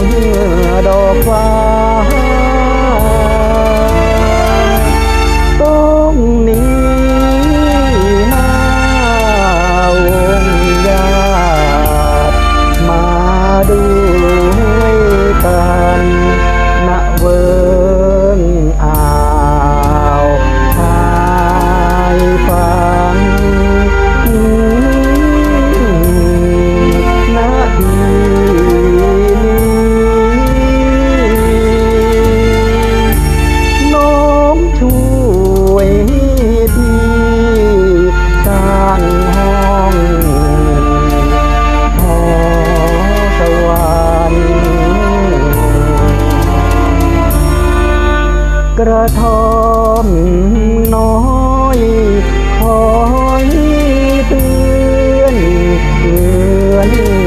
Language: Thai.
Allahu ทอมน้อยคอยเตือนเตือน